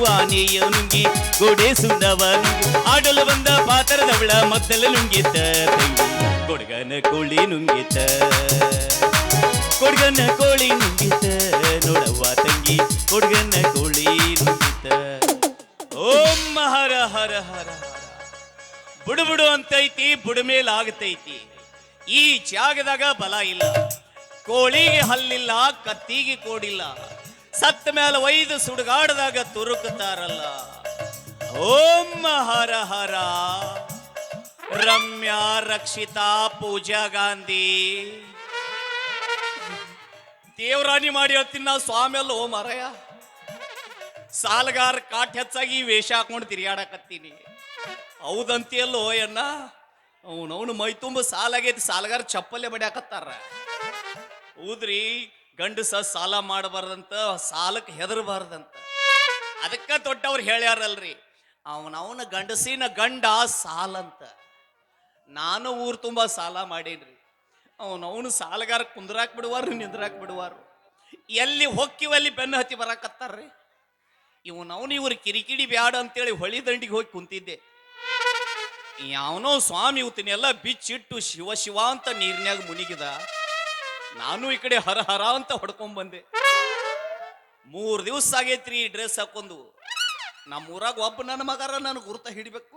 ನುಂಗಿ ಗೋಡೆ ಸುಂದವ ನುಂಗಿ ಆಡಲು ಬಂದ ಪಾತ್ರದವಳ ಮದ್ದಲ ನುಂಗಿತ ಕೊಡಗನ ಕೋಳಿ ನುಂಗಿತ. ಕೊಡ್ಗನ ಕೋಳಿ ನುಂಗಿತ, ನೋಡವ್ವ ತಂಗಿ ಕೊಡ್ಗನ ಕೋಳಿ ನುಂಗಿತ. ಓಂ ಹರ ಹರ ಹರ. ಬುಡು ಬುಡು ಅಂತೈತಿ, ಬುಡ ಮೇಲೆ ಆಗತೈತಿ ಈ ಜಾಗದಾಗ ಬಲ ಇಲ್ಲ. ಕೋಳಿಗೆ ಹಲ್ಲಿಲ್ಲ, ಕತ್ತಿಗೆ ಕೋಡಿಲ್ಲ. ಸತ್ತ ಮೇಲೆ ಒಯ್ದು ಸುಡುಗಾಡದಾಗ ತುರುಕುತ್ತಾರಲ್ಲ. ಓಂ ಹರ ಹರ. ರಮ್ಯಾ ರಕ್ಷಿತಾ ಪೂಜಾ ಗಾಂಧಿ. ದೇವರಾಣಿ ಮಾಡಿ ಹೇಳ್ತೀನಿ ನಾ ಸ್ವಾಮಿ ಓಂ ಹರಯ ಸಾಲಗಾರ ಕಾಟ್ ಹೆಚ್ಚಾಗಿ ವೇಷ ಹಾಕೊಂಡು ತಿರುಗಾಡಕತ್ತೀನಿ. ಹೌದಂತಿಯಲ್ಲೋ ಅಣ್ಣ ಅವನವನು ಮೈ ತುಂಬ ಸಾಲಾಗೈತಿ, ಸಾಲಗಾರ ಚಪ್ಪಲೆ ಬಡಿಯಾಕತ್ತಾರ. ಹೌದ್ರಿ ಗಂಡಸ ಸಾಲ ಮಾಡಬಾರ್ದಂತ ಸಾಲಕ್ಕೆ ಹೆದರಬಾರ್ದಂತ. ಅದಕ್ಕ ದೊಡ್ಡವ್ರು ಹೇಳ್ಯಾರಲ್ರಿ, ಅವನವನ ಗಂಡಸಿನ ಗಂಡ ಸಾಲಂತ. ನಾನು ಊರು ತುಂಬ ಸಾಲ ಮಾಡೇನ್ರಿ. ಅವನವನು ಸಾಲಗಾರ ಕುಂದ್ರಾಕ್ ಬಿಡುವಾರು, ನಿಂದ್ರಾಕ್ ಬಿಡುವಾರು. ಎಲ್ಲಿ ಹೊಕ್ಕಿವಲ್ಲಿ ಬೆನ್ನು ಹತ್ತಿ ಬರಾಕತ್ತಾರ್ರಿ. ಇವನವನು ಇವ್ರ ಕಿರಿಕಿಡಿ ಬ್ಯಾಡ ಅಂತೇಳಿ ಹೊಳಿ ದಂಡಿಗೆ ಹೋಗಿ ಕುಂತಿದ್ದೆ. ಯಾವನೋ ಸ್ವಾಮಿ ಇವತ್ತಿನೆಲ್ಲ ಬಿಚ್ಚಿಟ್ಟು ಶಿವ ಶಿವ ಅಂತ ನೀರಿನ್ಯಾಗ ಮುನಿಗಿದ. ನಾನು ಈ ಕಡೆ ಹರ ಹರ ಅಂತ ಹೊಡ್ಕೊಂಡ್ ಬಂದೆ. ಮೂರ್ ದಿವಸ ಆಗೈತ್ರಿ ಈ ಡ್ರೆಸ್ ಹಾಕೊಂಡು. ನಮ್ಮ ಊರಾಗ ಒಬ್ಬ ನನ್ನ ಮಗರ ನಾನು ಗುರುತ ಹಿಡಿಬೇಕು.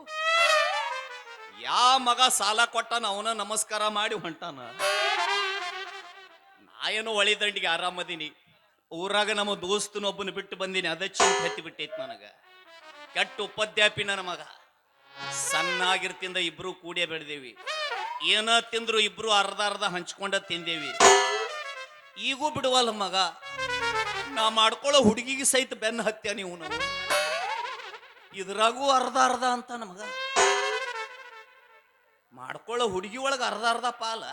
ಯಾ ಮಗ ಸಾಲ ಕೊಟ್ಟಾನ ಅವನ ನಮಸ್ಕಾರ ಮಾಡಿ ಹೊಂಟಾನ. ನಾ ಏನೋ ಒಳ್ಳೆ ದಂಡಿಗೆ ಆರಾಮದೀನಿ ಊರಾಗ ನಮ್ಮ ದೋಸ್ತನೊಬ್ಬನ ಬಿಟ್ಟು ಬಂದೀನಿ, ಅದ ಚಿಂತೆ ಹತ್ತಿ ಬಿಟ್ಟೈತಿ ನನಗ. ಕೆಟ್ಟ ಉಪಾಧ್ಯಾಪಿ ನನ್ನ ಮಗ. ಸಣ್ಣಾಗಿರ್ತಿಂದ ಇಬ್ರು ಕೂಡೇ ಬೆಳೆದೇವಿ. ಏನ ತಿಂದ್ರು ಇಬ್ರು ಅರ್ಧ ಅರ್ಧ ಹಂಚ್ಕೊಂಡ ತಿಂದೇವಿ. ಈಗೂ ಬಿಡುವಲ್ಲ ಮಗ. ನಾ ಮಾಡ್ಕೊಳ್ಳೋ ಹುಡುಗಿಗೆ ಸಹಿತ ಬೆನ್ನ ಹತ್ಯ ನೀವು ನಾವು ಇದ್ರಾಗೂ ಅರ್ಧ ಅರ್ಧ ಅಂತ ನಮಗ ಮಾಡ್ಕೊಳ್ಳೋ ಹುಡುಗಿ ಒಳಗೆ ಅರ್ಧ ಅರ್ಧ ಪಾಲ.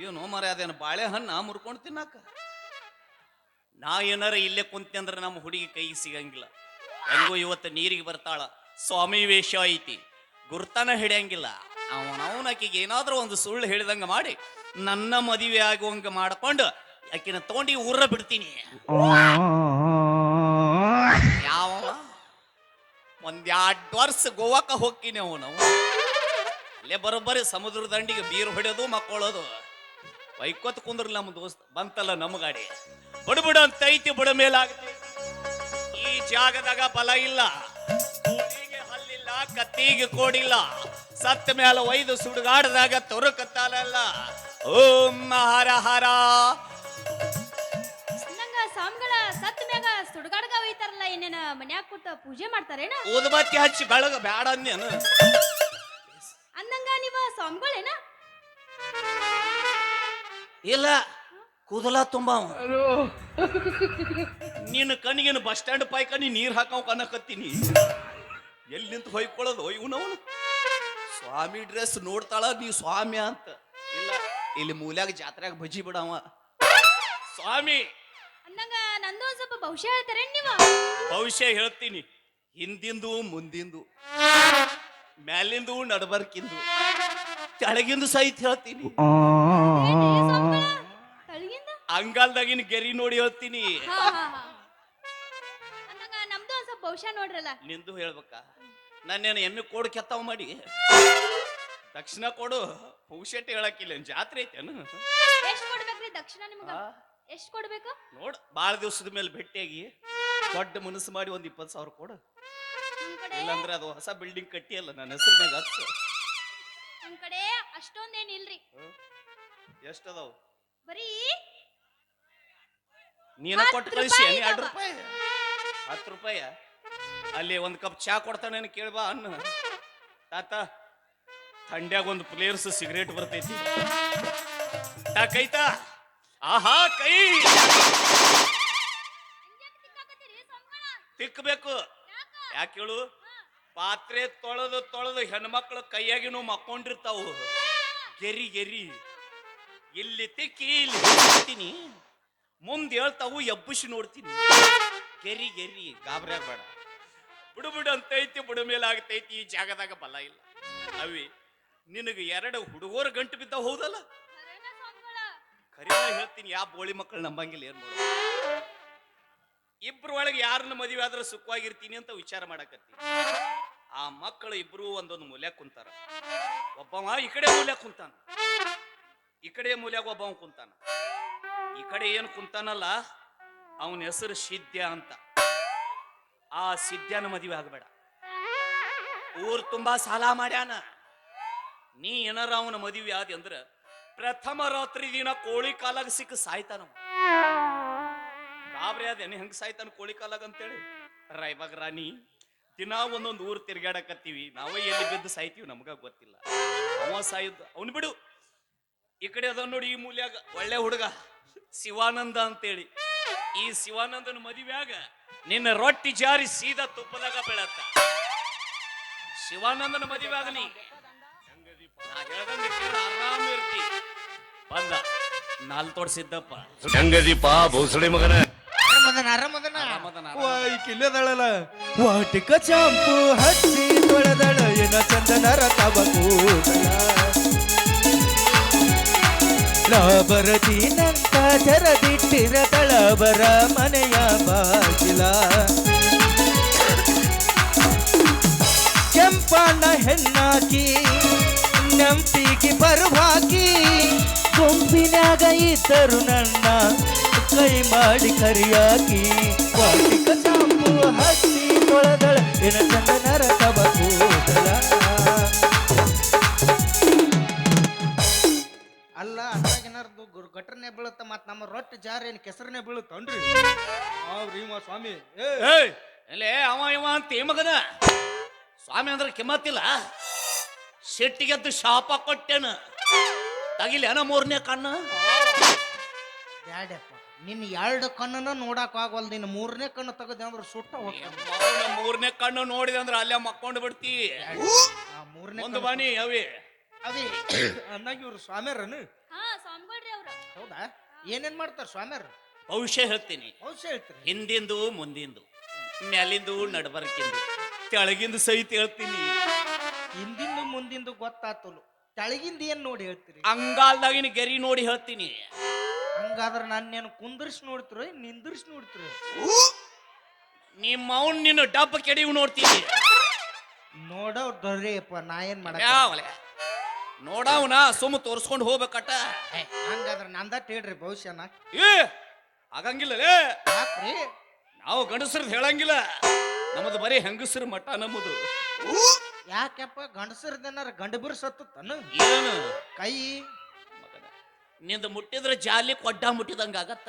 ಏನೋ ಮರ ಅದೇನು ಬಾಳೆಹಣ್ಣ ಮುರ್ಕೊಂಡು ತಿನ್ನಾಕ. ನಾ ಏನಾರ ಇಲ್ಲೇ ಕುಂತೆ ಅಂದ್ರೆ ನಮ್ಮ ಹುಡುಗಿ ಕೈಗೆ ಸಿಗಂಗಿಲ್ಲ. ಹೆಂಗೋ ಇವತ್ತು ನೀರಿಗೆ ಬರ್ತಾಳ. ಸ್ವಾಮಿ ವೇಷ ಐತಿ. ಗುರ್ತನ ಹಿಡಿಯಂಗಿಲ್ಲ. ಅವನವನ ಆಕಿಗೆ ಏನಾದ್ರೂ ಒಂದು ಸುಳ್ಳು ಹೇಳಿದಂಗ ಮಾಡಿ. ನನ್ನ ಮದುವೆ ಆಗುವಂಗೆ ಮಾಡ್ಕೊಂಡು ಆಕಿನ ತಗೊಂಡು ಊರ ಬಿಡ್ತೀನಿ. ಯಾವ? ಒಂದೆರಡು ವರ್ಷ ಗೋವಾಕ ಹೋಗ್ತೀನಿ ಅವನು. ಅಲ್ಲೇ ಬರೋಬ್ಬರಿ ಸಮುದ್ರ ದಂಡಿಗೆ ಬೀರು ಹೊಡೆಯೋದು, ಮಕ್ಕೊಳ್ಳೋದು. ಬೈಕೋತ್ ಕುಂದ್ರಲ್ಲ ನಮ್ಮ ದೋಸ್ತ, ಬಂತಲ್ಲ ನಮ್ಮ ಗಾಡಿ. ಬುಡ ಅಂತ ಐತಿ, ಬುಡ ಮೇಲಾಗತ್ತೆ. ಈ ಜಾಗದಾಗ ಬಲ ಇಲ್ಲ. ಕೋಡಿಗೆ ಹಲ್ಲಿಲ್ಲ, ಕತ್ತಿಗೆ ಕೋಡಿಲ್ಲ. ಸತ್ತ ಮೇಲೆ ಒಯ್ದು ಸುಡುಗಾಡದಾಗ ತೊರಕತ್ತಾನಲ್ಲ. ಓಂ ಹರ ಹರ. ನಂಗ ಸ್ವಾಮಿಗಳ ಸತ್ ಮ್ಯಾಗ ಸುಡ್ಗಾಡ್ಗ ಒಯ್ತಾರಲ್ಲ ಏನೇನ ಮನ್ಯಾಗ ಕೂತ ಪೂಜೆ ಮಾಡ್ತಾರೇನ? ಊದುಬತ್ತಿ ಹಚ್ಚಿ ಬೆಳಗ ಬ್ಯಾಡ ಅಂದ್ಯನು? ಅಂದಂಗ ನೀವ ಸ್ವಾಮಿಗಳೇನ? ಇಲ್ಲ ಕೂದಲ ತುಂಬ ನಿನ್ನ ಕಣ್ಣಿಗೇನು ಬಸ್ ಸ್ಟ್ಯಾಂಡ್ ಪಾಯ್ಕನಿ ನೀರು ಹಾಕವ್ ಕನಕತ್ತೀನಿ ಎಲ್ಲಿ ನಿಂತು ಹೊಯ್ಕೊಳ್ಳೋದು ಇವನವನು ಸ್ವಾಮಿ ಡ್ರೆಸ್ ನೋಡ್ತಾಳ ನೀ ಸ್ವಾಮಿ ಅಂತ. ಇಲ್ಲ ಮೂಲ್ಯಾಗ ಜಾತ್ರೆಗೆ ಬಜ್ಜಿ ಬಿಡವ. ಸ್ವಾಮಿ. ಅಂದಂಗ ನಂದು ಒಂದ್ ಸ್ವಲ್ಪ ಭವಿಷ್ಯ ಹೇಳ್ತಾರೇನ್ ನೀವ? ಭವಿಷ್ಯ ಹೇಳ್ತೀನಿ. ಹಿಂದಿಂದು ಮುಂದಿಂದು. ಮ್ಯಾಲಿಂದು ನಡಬರ್ಕಿಂದು. ಕೆಳಗಿಂದು ಸಹಿತ ಹೇಳ್ತೀನಿ? ತಳಗಿಂದ ಅಂಗಾಲ್ದಾಗಿನ ಗೆರಿ ನೋಡಿ ಹೇಳ್ತೀನಿ. ಹಾ ಹಾ ಹಾ. ಅಂದಂಗ ನಮ್ದು ಒಂದ್ ಸ್ವಲ್ಪ ಭವಿಷ್ಯ ನೋಡ್ರಲ್ಲ. ನಿಂದು ಹೇಳ್ಬೇಕಾ? ನನ್ನೇನು ಎಮ್ಮೆ ಕೋಡ್ ಕೆತ್ತವ ಮಾಡಿ? ದಕ್ಷಿಣ ಕೊಡು. ಪೌಷಟ್ ಹೇಳಕ್ಕಿಲ್ಲ ಜಾತ್ರೆ ಐತೇನು ಎಷ್ಟ್ ಕೊಡ್ಬೇಕ್ರಿ ದಕ್ಷಿಣ ನಿಮ್ಗ? ಎಷ್ಟ್ ಕೊಡ್ಬೇಕು? ನೋಡ್ ಬಾಳ ದಿವಸದ ಮೇಲೆ ಭೇಟಿಯಾಗಿ ದೊಡ್ಡ ಮನಸ್ಸು ಮಾಡಿ ಒಂದ್ ಇಪ್ಪತ್ತು ಸಾವಿರ ಕೊಡು. ನಿಮ್ ಕಡೆ? ಇಲ್ಲಾಂದ್ರೆ ಅದು ಹೊಸ ಬಿಲ್ಡಿಂಗ್ ಕಟ್ಟಿಯಲ್ಲ ನನ್ನ ಹೆಸರು ಮ್ಯಾಗ ಕಡೆ ನಿಮ್ ಕಡೆ ಅಷ್ಟೊಂದೇನ್ ಇಲ್ರಿ. ಎಷ್ಟದಾವ? ಬರೀ ನೀನ ಹತ್ತ್ ಕೊಟ್ಟು ಕಳಿಸಿ ರೂಪಾಯಿ ಎರಡು ಇದಾವ. ರೂಪಾಯಿ. ಹತ್ತು ರೂಪಾಯ? ಅಲ್ಲಿ ಒಂದು ಕಪ್ ಚಾ ಕೊಡ್ತಾನೆ ಕೇಳ್ಬಾ ಅನ್ನ. ತಾತ. ಥಂಡ್ಯಾಗ ಒಂದು ಪ್ಲೇಯರ್ಸ್ ಸಿಗರೇಟ್ ಬರ್ತೈತಿ. ಕೈತಾ? ಆಹಾ, ಕೈ? ತಿಕ್ಕಬೇಕು ಯಾಕ? ಹೇಳು? ಪಾತ್ರೆ ತೊಳೆದು ತೊಳೆದು ಹೆಣ್ಮಕ್ಳು ಕೈಯಾಗಿನೂ ಮಕ್ಕೊಂಡಿರ್ತಾವು. ಗೆರಿ ಗೆರಿ. ಇಲ್ಲಿ ತಿಕ್ಕಿ, ಇಲ್ಲಿ ತಿಕ್ತೀನಿ. ಮುಂದೆ ಹೇಳ್ತಾವು, ಎಬ್ಬುಸಿ ನೋಡ್ತೀನಿ. ಗೆರಿ ಗೆರಿ. ಗಾಬರಿ ಬೇಡ ಬಿಡು ಬಿಡು, ಅಂತೈತಿ, ಬಿಡು ಮೇಲೆ ಆಗ್ತೈತಿ ಈ ಜಾಗದಾಗ ಬಲ ಇಲ್ಲ. ಅವಿ. ನಿನಗೆ ಎರಡು ಹುಡುಗರು ಗಂಟು ಬಿದ್ದ ಹೌದಲ್ಲ? ಖರೀನ ಹೇಳ್ತೀನಿ ಯಾ ಬೋಳಿ ಮಕ್ಕಳು ನಂಬಂಗಿಲ್ಲ ಏನ್ ಮಾಡೋದು? ಇಬ್ರು ಒಳಗೆ ಯಾರನ್ನ ಮದುವೆ ಆದ್ರೆ ಸುಖವಾಗಿರ್ತೀನಿ ಅಂತ ವಿಚಾರ ಮಾಡಕತ್ತಿ ಆ ಮಕ್ಕಳು ಇಬ್ರು ಒಂದೊಂದು ಮೂಲ್ಯ ಕುಂತಾರ. ಒಬ್ಬವ ಈ ಕಡೆ ಮೂಲ್ಯಾಗ ಕುಂತಾನ. ಈ ಕಡೆ ಮೂಲ್ಯಾಗ ಒಬ್ಬವ ಕುಂತಾನ. ಈ ಕಡೆ ಏನು ಕುಂತಾನಲ್ಲ ಅವನ ಹೆಸರು ಸಿದ್ಧ ಅಂತ. ಆ ಸಿದ್ಧನ ಮದುವೆ ಆಗಬೇಡ. ಊರ್ ತುಂಬಾ ಸಾಲ ಮಾಡ್ಯಾನ. ನೀ ಏನಾರ ಅವನ ಮದುವೆ ಆದಿ ಅಂದ್ರ ಪ್ರಥಮ ರಾತ್ರಿ ದಿನ ಕೋಳಿ ಕಾಲಾಗ ಸಿಕ್ಕ ಸಾಯ್ತಾನ ಗಾಬರಿ ಅದೇನೆ ಹೆಂಗ್ ಸಾಯ್ತಾನ ಕೋಳಿ ಕಾಲಾಗ ಅಂತೇಳಿ? ರೈವಾಗ ರಾಣಿ ದಿನ ಒಂದೊಂದು ಊರು ತಿರ್ಗಾಡಕತ್ತೀವಿ ನಾವೇ ಎಲ್ಲಿ ಬಿದ್ದು ಸಾಯ್ತೀವಿ ನಮಗ ಗೊತ್ತಿಲ್ಲ. ಅವ ಸಾಯುದ್, ಅವನು ಬಿಡು. ಈ ಕಡೆ ಅದ ನೋಡಿ ಈ ಮೂಲ್ಯಾಗ, ಒಳ್ಳೆ ಹುಡುಗ, ಶಿವಾನಂದ ಅಂತೇಳಿ. ಈ ಶಿವಾನಂದನ ಮದುವೆಯಾಗ ನಿನ್ನ ರೊಟ್ಟಿ ಜಾರಿ ಸೀದಾ ತುಪ್ಪದಾಗ ಬೆಳತ್ತ. ಶಿವಾನಂದನ ಮದುವೆಯಾಗ ನಾ ನಾಲ್ ತೋಡ್ಸಿದ್ದಪ್ಪ ಹೆಂಗದಿಪ್ಪ ಭೋಸಳೆ ಮಗನ. ಆರಾಮದನ ಆರಾಮದನ ಆರಾಮದನ, ಈ ಕಿಲ್ಲದಳಲ್ಲ ವಾಟಿಕ ಚಾಂಪು ಹಚ್ಚಿ ತೊಳೆದಳ ಏನ ಚಂದನರ ತಬಕೂದಲ ಲಾಬರದಿನಂತ ತೆರದಿಟ್ಟಿರದಳ ಬರ ಮನೆಯ ಬಾಗಿಲ. ಕೆಂಪಣ್ಣ ಹೆಣ್ಣಾಕಿ ಇದ್ದರು ನನ್ನ. ಕೈ ಮಾಡಿ ಕರಿಯಾಕಿ ತೊಳೆದಳ ಚಂದನರ ತಬಕೂದಲ ಅಲ್ಲ ಅದ್ರಾಗೇನಾರ್ದು ಘಟನೆ ಬೀಳುತ್ತ ಮತ್ ನಮ್ಮ ರೊಟ್ಟಿ ಜಾರ ಏನ್ ಕೆಸರನೆ ಬೀಳುತ್ತನ್ರಿ? ಅವ್ರಿ ಸ್ವಾಮಿ. ಎಲೆ ಅವ ಇವ ಅಂತ ಏ ಮಗನ? ಸ್ವಾಮಿ ಅಂದ್ರೆ ಕಿಮ್ಮತ್ತಿಲ್ಲ. ಶೆಟ್ಟಿಗೆದ್ದು ಶಾಪ ಕೊಟ್ಟೆನ. ತಗಿಲೇನ ಮೂರನೇ ಕಣ್ಣು? ಬ್ಯಾಡಪ್ಪ. ನಿನ್ನ ಎರಡು ಕಣ್ಣನ್ನು ನೋಡಕ್ ಆಗವಲ್ ನಿನ್ನ ಮೂರನೇ ಕಣ್ಣು ತೆಗದೆ ಅಂದ್ರೆ ಸುಟ್ಟ ಹೋಗ್ತಾನೆ ಮೂರನೇ ಕಣ್ಣು ನೋಡಿದೆ ಅಂದ್ರೆ ಅಲ್ಲೇ ಮಕ್ಕೊಂಡು ಬಿಡ್ತಿ. ಆ ಮೂರನೇ ಒಂದು ಬಾನಿ ಅವಿ. ಅವಿ ಅಂದಾಗ ಇವ್ರು ಸ್ವಾಮಿಯರನು? ಹಾ ಸ್ವಾಮಿಗಳ್ರಿ ಅವ್ರ. ಹೌದಾ? ಏನೇನ್ ಮಾಡ್ತಾರ ಸ್ವಾಮ್ಯಾರ? ಭವಿಷ್ಯ ಹೇಳ್ತೀನಿ. ಭವಿಷ್ಯ ಹೇಳ್ತೀನಿ ಹಿಂದಿಂದು ಮುಂದಿಂದು ಮ್ಯಾಲಿಂದು ನಡಬರ್ಕಿಂದು ತೆಳಗಿಂದು ಸಹಿತ ಹೇಳ್ತೀನಿ. ಹಿಂದಿಂದು ಮುಂದಿಂದು ಗೊತ್ತಾತಲು. ತೆಳಗಿಂದ ಏನ್ ನೋಡಿ ಹೇಳ್ತೀನಿ ಅಂಗಾಲ್ದಾಗಿನ ಗೆರಿ ನೋಡಿ ಹೇಳ್ತೀನಿ. ಹಂಗಾದ್ರ ನನ್ನೇನು ಕುಂದರ್ಸಿ ನೋಡ್ತಿರೋ ನಿಂದಿರ್ಸಿ ನೋಡ್ತಿರೋ? ನಿಮ್ಮ ಅವ್ನ್ ನಿನ್ನ ಡಬ್ಬ ಕೆಡಿವು ನೋಡ್ತೀನಿ. ನೋಡೋ ದೊರೆಯಪ್ಪ ನಾ ಏನ್ ಮಾಡ ಯಾವಲೆ ನೋಡವನ ಸುಮ್ಮ ತೋರ್ಸ್ಕೊಂಡು ಹೋಗ್ಬೇಕಟ್ಟ. ಹಂಗಾದ್ರೆ ನಂದ ಟೇಡ್ರಿ ಹೇಳ್ರಿ ಭವಿಷ್ಯನ. ಏ ಆಗಂಗಿಲ್ಲಲೇ ಯಾಕ್ರಿ? ನಾವು ಗಂಡಸ್ರದ್ ಹೇಳಂಗಿಲ್ಲ. ನಮ್ಮದು ಬರೀ ಹೆಂಗಸ್ರ ಮಠ ನಮ್ಮದು. ಯಾಕಪ್ಪ ಗಂಡಸರ್ದೇನಾರ ಗಂಡಬಿರ್ ತನ್ನ ಏನು? ಕೈ ನಿಂದ ಮುಟ್ಟಿದ್ರೆ ಜಾಲಿ ಕೊಡ್ಡ ಮುಟ್ಟಿದಂಗ ಆಗತ್ತ.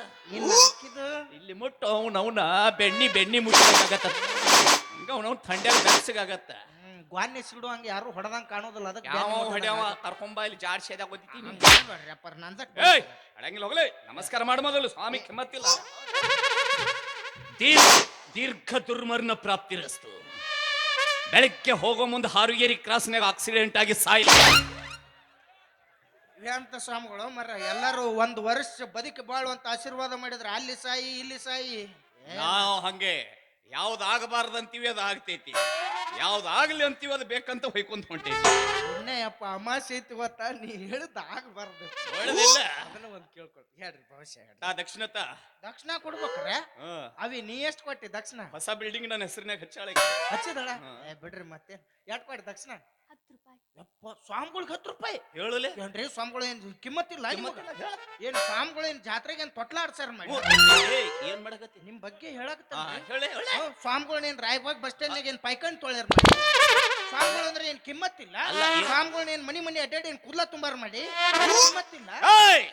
ಇಲ್ಲಿ ಮುಟ್ಟು ಅವ್ನ ಅವನ ಬೆಣ್ಣಿ ಬೆಣ್ಣಿ ಮುಟ್ಟಿದಂಗಾಗತ್ತ ಹಂಗ ಅವನವ್ನ ಥಂಡ್ಯಾಗ ಬೆಳಸಿಗಾಗತ್ತ ಗ್ವಾನ್ಯ ಸಿಡು ಹಂಗ ಯಾರು ಹೊಡೆದಂಗ ಕಾಣೋದಿಲ್ಲ ಅದಕ್ಕೆ ಯಾವ ಹೊಡೆಯವ? ಕರ್ಕೊಂಬ ಇಲ್ಲಿ ಜಾಡ್ ಸೇದಾಗ ಓದಿತೀನಿ ನಂದಟ್ ಏಯ್ ಅಡಂಗಿಲ್ಲ ಹೋಗ್ಲಿ. ನಮಸ್ಕಾರ ಮಾಡು ಮೊದಲು ಸ್ವಾಮಿ ಕಿಮ್ಮತ್ತಿಲ್ಲ. ದೀರ್ಘ ದೀರ್ಘ ದುರ್ಮರಣ ಪ್ರಾಪ್ತಿರಸ್ತು ಬೆಳಗ್ಗೆ ಹೋಗೋ ಮುಂದೆ ಹಾರುಗೇರಿ ಕ್ರಾಸ್ನಾಗ ಆಕ್ಸಿಡೆಂಟ್ ಆಗಿ ಸಾಯಿಲ್ಲ ಅಂತ ಸ್ವಾಮಿಗಳು ಮರ ಎಲ್ಲರೂ ಒಂದು ವರ್ಷ ಬದುಕಿ ಬಾಳುವಂತ ಆಶೀರ್ವಾದ ಮಾಡಿದ್ರೆ ಅಲ್ಲಿ ಸಾಯಿ ಇಲ್ಲಿ ಸಾಯಿ. ನಾವು ಹಂಗೆ ಯಾವ್ದಾಗಬಾರ್ದಂತೀವಿ ಅದು ಆಗ್ತೈತಿ. ಯಾವ್ದಾಗ್ಲಿ ಅಂತೀವಿ ಅದು ಬೇಕಂತ ಹೊಯ್ಕೊಂತ ಹೊಂಟೈತಿ. ಅಪ್ಪ ಅಮಾಸೆ ಐತಿ ಗೊತ್ತ ನೀ ಹೇಳಿದ ಆಗಬಾರ್ದು. ಒಳ್ಳೆದಿಲ್ಲ. ಅದನ್ನ ಒಂದ್ ಕೇಳ್ಕೊಳ್ ಹೇಳ್ರಿ ಭವಿಷ್ಯ ಹೇಳ್ರಿ. ಆ ದಕ್ಷಿಣತ. ದಕ್ಷಿಣ ಕೊಡ್ಬೇಕ್ರೆ? ಅವಿ ನೀ ಎಷ್ಟ್ ಕೊಟ್ಟಿ ದಕ್ಷಿಣ? ಹೊಸ ಬಿಲ್ಡಿಂಗ್ ನನ್ನ ಹೆಸರಿನಾಗ ಹಚ್ಚಾಳೆ ಹಚ್ಚಿದಳ. ಬಿಡ್ರಿ ಮತ್ತೆ ಎಟ್ ಕೊಟ್ಟಿ ದಕ್ಷಿಣ? ಹತ್ತು ರೂಪಾಯಿ. ಯಪ್ಪ ಸ್ವಾಮಿಗಳಿಗೆ ಹತ್ತು ರೂಪಾಯಿ? ಹೇಳುಲೆ? ಏನ್ರಿ ಸ್ವಾಮಿಗಳು ಏನ್ ಕಿಮ್ಮತ್ತಿಲ್ಲ ನಿಮ್ಗೆ? ಏನು ಸ್ವಾಮಿಗಳು ಏನ್ ಜಾತ್ರೆಗೆ ಏನ್ ತೊಟ್ಲ ಆಡ್ಸಾರ ಮಾಡಿ ಏಯ್, ಏನ್ ಮಾಡಕತ್ತಿ? ನಿಮ್ಮ ಬಗ್ಗೆ ಹೇಳಕತ್ತ ಹೇಳಿ ಹೇಳೆ ಸ್ವಾಮಿಗಳು ಏನ್ ರಾಯಬಾಗ್ ಬಸ್ ಸ್ಟ್ಯಾಂಡ್ ಏನ್ ಪೈಕಂಡ್ ತೊಳ್ಯಾರ ಮಾಡಿ ಸ್ವಾಮಿಗಳು ಅಂದ್ರೆ ಏನ್ ಕಿಮ್ಮತ್ತಿಲ್ಲ? ಸ್ವಾಮಿಗಳು ಏನ್ ಮನಿ ಮನಿ ಅಡ್ಡಾಡಿ ಏನ್ ಕುಲ್ಲ ತುಂಬಾರ ಮಾಡಿ ಕಿಮ್ಮತ್ತಿಲ್ಲ? ಏಯ್!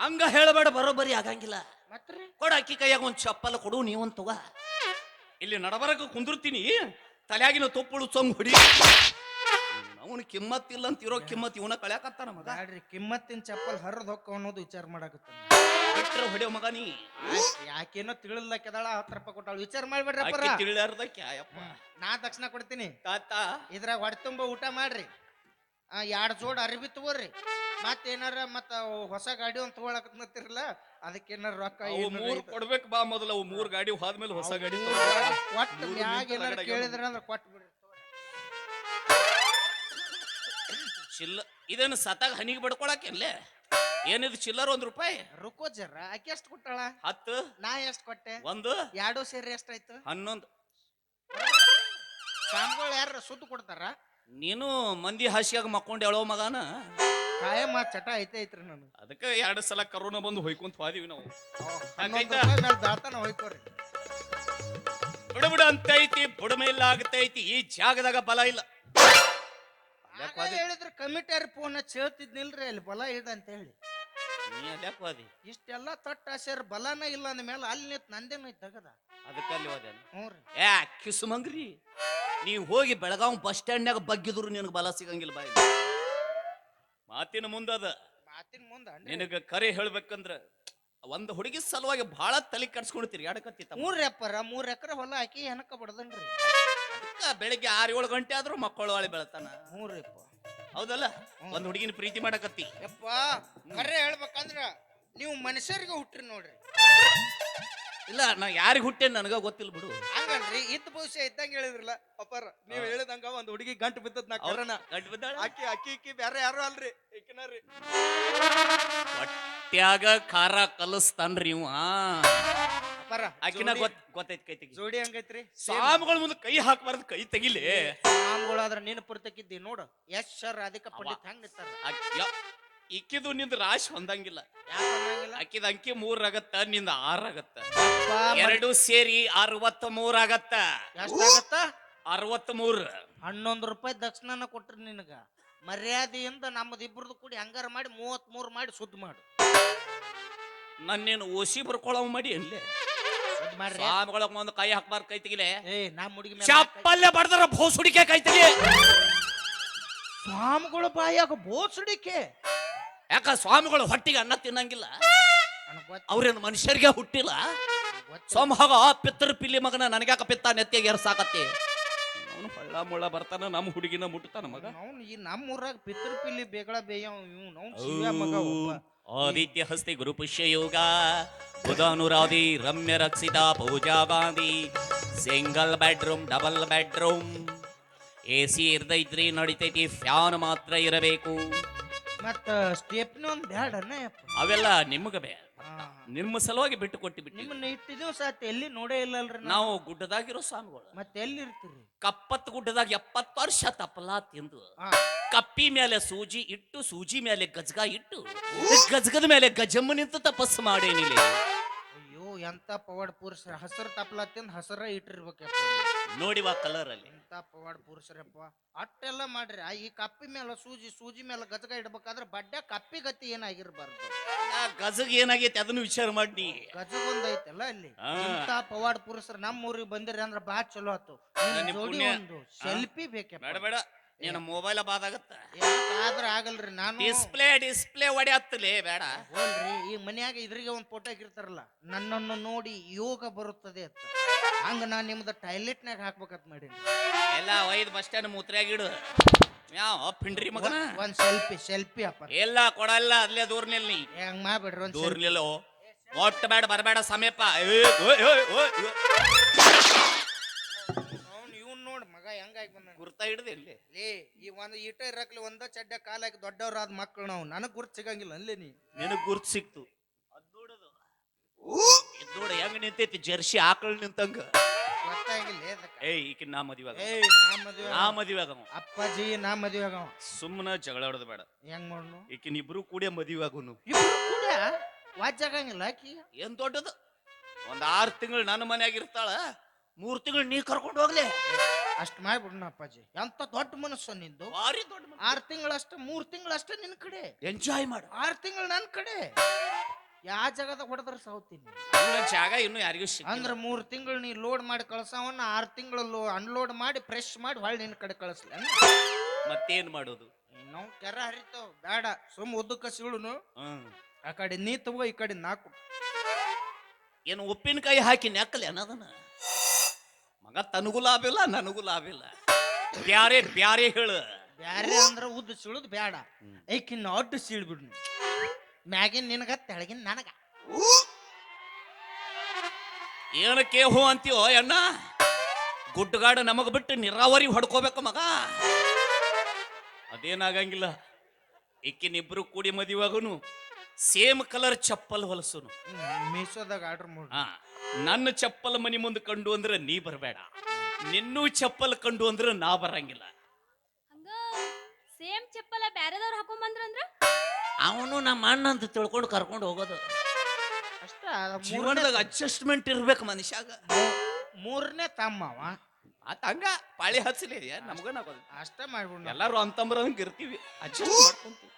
ಹಂಗ ಹೇಳಬೇಡ ಬರೋಬ್ಬರಿ ಆಗಂಗಿಲ್ಲ. ಮತ್ರಿ ಕೊಡ ಅಕ್ಕಿ ಕೈಯಾಗ ಒಂದ್ ಚಪ್ಪಲ ಕೊಡು ನೀವೊಂದ್ ತಗ. ಇಲ್ಲಿ ನಡಬರಕ ಕುಂದಿರ್ತೀನಿ. ತಲೆಯಾಗಿನ ತೊಪ್ಪಳು ಚೊಂಗ್ ಹೊಡಿ. ಅವನು ಕಿಮ್ಮತ್ತಿಲ್ಲ ಅಂತ ಇರೋ ಕಿಮ್ಮತ್ ಇವನ ಕಳ್ಯಾಕತ್ತಾನ ಮಗ. ಬ್ಯಾಡ್ರಿ ಕಿಮ್ಮತ್ತಿನ ಚಪ್ಪಲ್ ಹರಿದ್ ಹೊಕ್ಕ ಅನ್ನೋದು ವಿಚಾರ ಮಾಡಾಕತ್ತ. ಬಿಟ್ರೆ ಹೊಡಿಯೋ ಮಗ ನೀ. ಯಾಕೇನೋ ತಿಳಿಲ್ಲ ಕೆದಾಳ ಹತ್ತು ರೂಪಾಯಿ ಕೊಟ್ಟಾಳ. ವಿಚಾರ ಮಾಡ್ಬೇಡ್ರಪ್ಪ ಕ್ಯಾ ಆಯಪ್ಪ. ನಾ ದಕ್ಷಿಣ ಕೊಡ್ತೀನಿ. ತಾತ. ಇದ್ರಾಗ ಹೊಟ್ಟೆ ತುಂಬ ಊಟ ಮಾಡ್ರಿ. ಆ ಎರಡ್ ಜೋಡ್ ಅರಿಬಿ ತಗೋರಿ. ಮತ್ತೇನಾರ ಏನಾರ ಮತ್ತ ಹೊಸ ಗಾಡಿ ಒಂದ್ ತಗೊಳಕತ್ತಿರಲ್ಲ ಅದಕ್ಕೆ ಏನಾರ ರೊಕ್ಕ ಮೂರು ಕೊಡ್ಬೇಕು ಬಾ ಮೊದಲು ಅವು ಮೂರು ಗಾಡಿ ಹೋದ್ಮೇಲೆ ಹೊಸ ಗಾಡಿ ಕೊಟ್ಟು. ಒಟ್ಟು ಮ್ಯಾಗ ಏನಾರ ಕೇಳಿದ್ರ ಅಂದ್ರೆ ಕೊಟ್ಟು ಚಿಲ್ಲ ಇದೇನು ಸತಾಗ ಹನಿಗೆ ಬಡ್ಕೊಳಕೇನ್ಲೆ ಏನಿದು ಚಿಲ್ಲರ್ ಒಂದ್ ರೂಪಾಯಿ? ರುಕೋ ಜರ ಆಕೆ ಎಷ್ಟು ಕೊಟ್ಟಾಳ? ಹತ್ತು. ನಾ ಎಷ್ಟು ಕೊಟ್ಟೆ? ಒಂದು. ಎರಡು ಸೇರಿ ಎಷ್ಟಾಯ್ತು? ಹನ್ನೊಂದು. ಸ್ವಾಮಿಗಳು ಯಾರು ಸುದ್ದು ಕೊಡ್ತಾರ? ನೀನು ಮಂದಿ ಹಾಸಿಯಾಗ ಮಕ್ಕೊಂಡು ಹೇಳೋ ಮಗನ? ಕಾಯಂ ಆ ಚಟ ಐತೆ ಐತ್ರಿ ನಾನು ಅದಕ್ಕೆ ಎರಡು ಸಲ ಕರೋನಾ ಬಂದು ಹೋಯ್ಕೊಂತ ಹೋದಿವಿ ನಾವು. ಹನ್ನೊಂದು? ರೂಪಾಯಿ ಮೇಲೆ ಹೋಯ್ಕೋರಿ. ಬುಡಬುಡ ಅಂತ ಐತಿ ಬುಡಮೇಲ ಆಗತೈತಿ ಈ ಜಾಗದಾಗ ಬಲ ಇಲ್ಲ. ಆಗ ಹೇಳಿದ್ರ ಕಮಿಟಿಯರ್ ಫೋನ್ ಹಚ್ಚಿ ಹೇಳ್ತಿದ್ನಿಲ್ರಿ ಅಲ್ಲಿ ಬಲ ಇಡ ಅಂತ ಹೇಳಿ ನೀ ಅದ್ಯಾಕ್ ಹೋದಿ ಇಷ್ಟೆಲ್ಲ ತೊಟ್ಟ ಆಸ್ಯಾರ ಬಲನ ಇಲ್ಲ ಅಂದ ಮೇಲೆ ಅಲ್ಲಿ ನಿಂತು ನಂದೇನು ತಗದ ಅದಕ್ಕೆ ಅಲ್ಲಿ ಹೋದೆ ಹ್ಞೂ ರೀ. ಏ ಕಿಸುಮಂಗ್ರಿ ನೀವು ಹೋಗಿ ಬೆಳಗಾವ್ ಬಸ್ ಸ್ಟ್ಯಾಂಡ್ನಾಗ ಬಗ್ಗಿದ್ರು ನಿನಗೆ ಬಲ ಸಿಗಂಗಿಲ್ಲ ಬಾಯಿ. ಮಾತಿನ ಮುಂದದ ಮಾತಿನ ಮುಂದ ನಿನಗೆ ಕರೆ ಹೇಳ್ಬೇಕಂದ್ರ ಒಂದು ಹುಡುಗಿ ಸಲುವಾಗಿ ಬಹಳ ತಲೆ ಕಟ್ಸ್ಕೊಂಡು ತಿರ್ಗಾಡಕತ್ತಿತ್ತ ಮೂರ್ ಎಪ್ಪರ ಮೂರ್ ಎಕರೆ ಹೊಲ ಹಾಕಿ ಹೆನಕ ಬಡದನ್ರಿ. ಬೆಳಿಗ್ಗೆ ಆರು ಏಳು ಗಂಟೆ ಆದ್ರೂ ಮಕ್ಕಳು ಒಳಿ ಬೆಳತಾನ. ಹ್ಞೂ ಹೌದಲ್ಲ? ಒಂದ್ ಹುಡುಗಿನ ಪ್ರೀತಿ ಮಾಡಕತ್ತಿ. ಯಪ್ಪ ಕರೆ ಹೇಳ್ಬೇಕಂದ್ರ ನೀವು ಮನುಷ್ಯರಿಗೆ ಹುಟ್ಟ್ರಿ ನೋಡ್ರಿ. ಇಲ್ಲ ನಾ ಯಾರಿಗೆ ಹುಟ್ಟೆ ನನಗ ಗೊತ್ತಿಲ್ಲ ಬಿಡು. ಹಂಗಲ್ರಿ ಇದ್ದ ಭವಿಷ್ಯ ಇದ್ದಂಗ ಹೇಳಿದ್ರಲ್ಲ ಅಪ್ಪಾರ ನೀವ್ ಹೇಳಿದಂಗ ಒಂದ್ ಹುಡುಗಿ ಗಂಟು ಬಿದ್ದದ್ ನಾ ಕರನ ಗಂಟ್ ಬಿದ್ದಾಳ? ಆಕಿ ಅಕ್ಕಿ ಇಕ್ಕಿ ಬ್ಯಾರೆ ಯಾರು ಅಲ್ರಿ ಈಕಿನರಿ ಹೊಟ್ಯಾಗ ಖಾರ ಕಲಿಸ್ತಾನ್ರಿ ಇವ. ಆಕಿನ ಗೊತ್ತ ಗೊತ್ತೈತಿ ಕೈ ತೆಗಿ. ಜೋಡಿ ಹಂಗೈತ್ರಿ? ಸ್ವಾಮಿಗಳ ಮುಂದೆ ಕೈ ಹಾಕಬಾರ್ದು ಕೈ ತೆಗಿಲಿ. ನಾಮ್ಗಳಾದ್ರ ನೀನು ಪುರ್ತಕ್ಕಿದ್ದಿ ನೋಡು. ಎಸ್ ಸರ್ ಅದಕ್ಕೆ ಪಂಡಿತ್ ಹೆಂಗ್ ನಿಂತಾರ? ಇಕ್ಕಿದು ನಿಂದ ರಾಶಿ ಹೊಂದಂಗಿಲ್ಲ? ಅಕ್ಕಿದ ಅಂಕಿ ಮೂರ್ ಆಗತ್ತ ನಿಂದ ಆರ್ ಆಗತ್ತ. ಎರಡು ಸೇರಿ ಅರವತ್ತ ಮೂರ್ ಆಗತ್ತ. ಎಷ್ಟಾಗತ್ತ ಅರವತ್ತ ಮೂರ್ ಹನ್ನೊಂದು ರೂಪಾಯಿ ದಕ್ಷಿಣನ ಕೊಟ್ರಿ ನಿನಗ. ಮರ್ಯಾದೆಯಿಂದ ನಮ್ಮದು ಇಬ್ಬರದು ಕೂಡಿ ಹಂಗಾರ ಮಾಡಿ ಮೂವತ್ತ್ ಮೂರು ಮಾಡಿ ಸುದ್ದಿ ಮಾಡು. ನನ್ನೇನು ಓಸಿ ಬರ್ಕೊಳವ್ ಮಾಡಿ ಅನ್ಲೆ ಸುದ್ದಿ ಮಾಡ್ರಿ ಸ್ವಾಮಿಗಳ ಒಂದು ಕೈ ಹಾಕ್ಬಾರ್ದು ಕೈ ತೆಗಿಲೆ. ಏ ನಮ್ಮ ಹುಡುಗಿ ಮೇಲೆ ಚಪ್ಪಲ್ಲೇ ಬಡ್ದಾರ ಭೋಸುಡಿಕೆ ಕೈ ತೆಗಿ. ಸ್ವಾಮಿಗಳು ಬಾಯಾಗ ಭೋಸುಡಿಕೆ ಯಾಕ ಸ್ವಾಮಿಗಳು ಹೊಟ್ಟಿಗೆ ಅನ್ನ ತಿನ್ನಂಗಿಲ್ಲ? ನನಗ್ ಗೊತ್ತ- ಅವ್ರೇನು ಮನುಷ್ಯರಿಗೆ ಹುಟ್ಟಿಲ್ಲ? ಗೊತ್ತ- ಸೋಮಹಾಗ ಪಿತ್ತರ್ ಪಿಲ್ಲಿ ಮಗನ ನನಗ್ಯಾಕ ಪಿತ್ತ ನೆತ್ತಿಗೆ ಸಾಕತ್ತಿ ಅವನು ಹೊಳ್ಳ ಮುಳ್ಳ ಬರ್ತಾನ ನಮ್ಮ ಹುಡುಗಿನ ಮುಟ್ತಾನ ಮಗ. ಅವ್ನು ಈ ನಮ್ಮ ಊರಾಗ ಪಿತೃ ಪಿಲ್ಲಿ ಬೇಗಳ ಬೇಯ ಇವ್ ಅವ್ನು ಶಿವ ಮಗ ಒಬ್ಬ. ಆದಿತ್ಯ ಹಸ್ತಿ ಗುರು ಪುಷ್ಯ ಯೋಗ. ಬುಧಾನುರಾದಿ Ramya Rakshita Pooja Gandhi single bedroom double bedroom A C ಇರ್ದೈತ್ರಿ ನಡಿತೈತಿ ಫ್ಯಾನ್ ಮಾತ್ರ ಇರಬೇಕು ಮತ್ತ ಸ್ಟೆಪ್ನು ಒಂದ್ ಅವೆಲ್ಲ ನಿಮ್ಗೆ ಬೇ ನಿಮ್ಮ ಸಲುವಾಗಿ ಬಿಟ್ಟು ಕೊಟ್ಟು ಬಿಟ್ಟು ನಿಮ್ಮನ್ನ ಇಟ್ಟಿದ್ದೀವಿ ಸಾತ್ ಎಲ್ಲಿ ನೋಡೇ ಇಲ್ಲಲ್ರಿ ನಾವು. ನಾವು ಗುಡ್ಡದಾಗಿರೋ ಸ್ವಾಮಿಗಳು. ಮತ್ತೆ ಎಲ್ಲಿ ಇರ್ತೀರಿ? ಕಪ್ಪತ್ ಗುಡ್ಡದಾಗ ಎಪ್ಪತ್ತು ವರ್ಷ ತಪ್ಪಲ ತಿಂದು. ಕಪ್ಪಿ ಮೇಲೆ ಸೂಜಿ ಇಟ್ಟು ಸೂಜಿ ಮೇಲೆ ಗಜಗ ಇಟ್ಟು ಗಜ್ಗದ ಮೇಲೆ ಗಜಮ್ಮ ನಿಂತು ತಪಸ್ಸು ಮಾಡೇನಿಲ್ಲ ಎಂತ ಪವಾಡ್ ಪುರುಷರ ಹಸರ ತಪ್ಪಲ ತಿಂದ್ ಹಸರ ಇಟ್ಟಿರ್ಬೇಕಪ್ಪ ನೋಡಿವ ಕಲರ್ ಅಲ್ಲಿ. ಎಂತ ಪವಾಡ್ ಪುರುಷರಪ್ಪ ಅಟ್ಟೆಲ್ಲ ಮಾಡ್ರಿ. ಆ ಈ ಕಪ್ಪಿ ಮೇಲೆ ಸೂಜಿ ಸೂಜಿ ಮೇಲೆ ಗಜಗ ಇಡ್ಬೇಕಾದ್ರೆ ಬಡ್ಡೆ ಕಪ್ಪಿ ಗತಿ ಏನಾಗಿರ್ಬಾರ್ದು. ಆ ಗಜಗ್ ಏನಾಗೈತಿ ಅದನ್ನ ವಿಚಾರ ಮಾಡಿ ಗಜಗ ಒಂದೈತಲ್ಲ ಅಲ್ಲಿ. ಆ. ಇಂತ ಪವಾಡ್ ಪುರುಷರು ನಮ್ಮ ಊರಿಗೆ ಬಂದಿರಿ ಅಂದ್ರೆ ಬಾ ಚಲೋ ಆತು. ನಿಮ್ ನಿಮ್ ಜೋಡಿ ಪುಣ್ಯ. ಒಂದು ಸೆಲ್ಫಿ ಬೇಕಪ್ಪ. ಬೇಡ ಬೇಡ. ನಿನ್ನ ಮೊಬೈಲ್ ಬಾದಾಗತ್ತ. ಆದ್ರ ಆಗಲ್ರಿ ನಾನು ಡಿಸ್ಪ್ಲೇ ಡಿಸ್ಪ್ಲೇ ಹೊಡೆಯತ್ತಲೇ ಬೇಡ. ಹೋಲ್ರಿ ಈ ಮನ್ಯಾಗ ಇದ್ರಿಗೆ ಒಂದು ಫೋಟೋ ಹಾಕಿರ್ತಾರಲ್ಲ ನನ್ನನ್ನು ನೋಡಿ ಯೋಗ ಬರುತ್ತದೆ ಅಂತ. ಹಂಗ ನಾ ನಿಮ್ದು ಟಾಯ್ಲೆಟ್ನಾಗ ಹಾಕ್ಬೇಕಂತ ಮಾಡೀನಿ. ಎಲ್ಲ ಒಯ್ದು ಬಸ್ ಸ್ಟ್ಯಾಂಡ್ ಮೂತ್ರಿಯಾಗಿಡು ಯಾವ ಪಿಂಡ್ರಿ ಮಗನ. ಒಂದ್ ಸೆಲ್ಫಿ ಸೆಲ್ಫಿ ಅಪ್ಪ. ಎಲ್ಲ ಕೊಡಲ್ಲ ಅಲ್ಲೇ ದೂರ ನಿಲ್ಲಿ ಹೆಂಗ್ ಮಾಡ್ಬೇಡ್ರಿ ಒಂದ್ ದೂರ. ನಿಲ್ಲೋ. ಒಟ್ಟ ಬೇಡ ಬರಬೇಡ ಸಮೀಪ. ಏ, ಓಯ್, ಓಯ್. ಅವ್ನ್ ಇವ್ನ್ ನೋಡ್ ಮಗ ಹೆಂಗಾಗಿ ಬಂದ? ಗುರ್ತ ಹಿಡ್ದೆ ಇಲ್ಲಿ. ಲೇ ಈ ಒಂದು ಈಟ ಇರಕ್ಲಿ ಒಂದ ಚಡ್ಡ ಕಾಲಾಗಿ ದೊಡ್ಡವರಾದ ಮಕ್ಳು ನಾವು. ನನಗ್ ಗುರ್ತ್ ಸಿಗಂಗಿಲ್ಲ ಅಲ್ಲೇ ನೀ. ನಿನಗ್ ಗುರ್ತು ಸಿಕ್ತು. ನೋಡ ಹೆಂಗ್ ನಿಂತೈತಿ ಜರ್ಸಿ ಆಕಳ ನಿಂತಂಗ. ಗೊತ್ತಾಗಿಲ್ಲ ಅದಕ್ಕ. ಏಯ್ ಈಕಿನ್ ನಾ ಮದುವೆ ಆಗ ಏಯ್ ನಾ ಮದುವೆ ನಾ ಮದುವೆ ಆಗವ. ಅಪ್ಪಾಜಿ ನಾ ಮದ್ವೆ ಆಗವ. ಸುಮ್ಮನ ಜಗಳ ಹೊಡೆದ ಬೇಡ. ಹೆಂಗ್ ಮಾಡ್ನು? ಈಕಿನ ಇಬ್ರು ಕೂಡಿ ಮದುವೆ ಆಗುನು? ಇವ್ರು ಕೂಡ ವಾಜ್ ಆಗಂಗಿಲ್ಲ ಆಕಿ? ಏನ್ ದೊಡ್ಡದು? ಒಂದ್ ಆರ್ ತಿಂಗಳು ನನ್ನ ಮನ್ಯಾಗ ಇರ್ತಾಳ. ಮೂರ್ ತಿಂಗಳು ನೀ ಕರ್ಕೊಂಡು ಹೋಗ್ಲಿ. ಅಷ್ಟ್ ಮಾಡ್ಬಿಡ್ನ ಅಪ್ಪಾಜಿ. ಎಂತ ದೊಡ್ಡ ಮನಸ್ಸು ನಿಂದು? ಭಾರಿ ದೊಡ್ಡ ಆರ್ ತಿಂಗಳಷ್ಟ ಮೂರ್ ತಿಂಗಳಷ್ಟ ನಿನ್ ಕಡೆ. ಎಂಜಾಯ್ ಮಾಡು. ಆರ್ ತಿಂಗಳು ನನ್ ಕಡೆ. ಯಾ ಜಾಗದಾಗ ಹೊಡೆದ್ರ ಸಾವ್ತೀನಿ. ಜಾಗ ಇನ್ನು ಯಾರಿಗೂ ಸಿಕ್ಕ ಅಂದ್ರ ಮೂರ್ ತಿಂಗಳು ನೀ ಲೋಡ್ ಮಾಡಿ ಕಳ್ಸವನ್ನ ಆರ್ ತಿಂಗಳು ಅನ್ಲೋಡ್ ಮಾಡಿ ಫ್ರೆಶ್ ಮಾಡಿ ಹೊಳ್ಳಿ ನಿನ್ ಕಡೆ ಕಳಿಸ್ಲಿ ಮತ್ತೇನ್ ಮಾಡೋದು? ನಾವು ಕೆರ ಹರಿತಾವ್. ಬೇಡ ಸುಮ್ ಉದ್ದು ಕಸಿಗಳು ಹ್ಮ್. ಆ ಕಡೆ ನೀ ತಗೋ ಈ ಕಡೆ ನಾಕು ಏನು ಉಪ್ಪಿನಕಾಯಿ ಹಾಕಿ ನೆಕ್ಕಲೆ ಅನ್ನೋದನ್ನ? ಮಗ ತನಗೂ ಲಾಭ ಇಲ್ಲ ನನಗೂ ಲಾಭ ಇಲ್ಲ ಬ್ಯಾರೆ ಬ್ಯಾರೆ ಹೇಳು. ಬ್ಯಾರೆ ಅಂದ್ರೆ ಉದ್ದ ಸಿಳುದ್ ಬೇಡ ಐಕಿನ್ನ ಅಡ್ಡು ಸೀಳ್ಬಿಡ್ನಿ ಮ್ಯಾಗಿನ್ ನಿನಗ ತೆಳಗಿನ ನನಗ. ಏನಕ್ಕೆ ಹೋ ಅಂತೀವೋ ಅಣ್ಣ? ಗುಡ್ಡಗಾಡು ನಮಗ ಬಿಟ್ಟು ನೀರಾವರಿ ಹೊಡ್ಕೋಬೇಕು ಮಗ. ಅದೇನಾಗಂಗಿಲ್ಲ ಇಕ್ಕಿನಿಬ್ರು ಕೂಡಿ ಮದುವಾಗುನು ಸೇಮ್ ಕಲರ್ ಚಪ್ಪಲ್ ಹೊಲಸುನು. ಮೀಸೋದಾಗ ಆರ್ಡರ್ ಮಾಡಿ. ಹಾ ನನ್ನ ಚಪ್ಪಲ್ ಮನಿ ಮುಂದೆ ಕಂಡು ಅಂದ್ರೆ ನೀ ಬರಬೇಡ. ನಿನ್ನೂ ಚಪ್ಪಲ್ ಕಂಡು ಅಂದ್ರೆ ನಾ ಬರಂಗಿಲ್ಲ. ಹಂಗ ಸೇಮ್ ಚಪ್ಪಲ ಬ್ಯಾರೆದವ್ರು ಹಾಕೊಂಡ್ ಬಂದ್ರಂದ್ರ ಅವನು ನಮ್ಮ ಅಣ್ಣ ಅಂತ ತಿಳ್ಕೊಂಡು ಕರ್ಕೊಂಡು ಹೋಗೋದು. ಅಷ್ಟ ಜೀವನದಾಗ ಅಡ್ಜಸ್ಟ್ಮೆಂಟ್ ಇರ್ಬೇಕು ಮನುಷ್ಯಾಗ. ಮೂರನೇ ತಮ್ಮವ. ಆತ ಹಂಗ ಪಾಳಿ ಹಚ್ಚಲಿ ನಮ್ಗನ ಅಷ್ಟೇ ಮಾಡ್ಬಿಡ್ ಎಲ್ಲಾರು ಅಂತಂಬ್ರ ಹಂಗ ಇರ್ತೀವಿ ಅಡ್ಜಸ್ಟ್ ಮಾಡ್ಕೊಂತೀವಿ.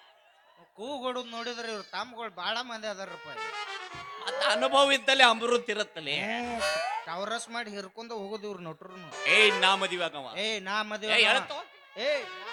ಕೂಗೊಡೋದ್ ನೋಡಿದ್ರೆ ಇವ್ರ ತಾಮಗಳು ಬಾಳ ಮಂದಿ ಅದಾರಪ್ಪ ಮತ್ತ ಅನುಭವ ಇದ್ದಲ್ಲೇ ಅಮೃತ್ ಇರತ್ತಲೆ ಟವರಸ್ ಮಾಡಿ ಹಿರ್ಕೊಂಡು ಹೋಗೋದು ಇವ್ರ ನೋಟ್ರು ಏ ನಾ ಮದಿವಾಗ ಏ ನಾ ಮದುವೆ ಏ ನಾ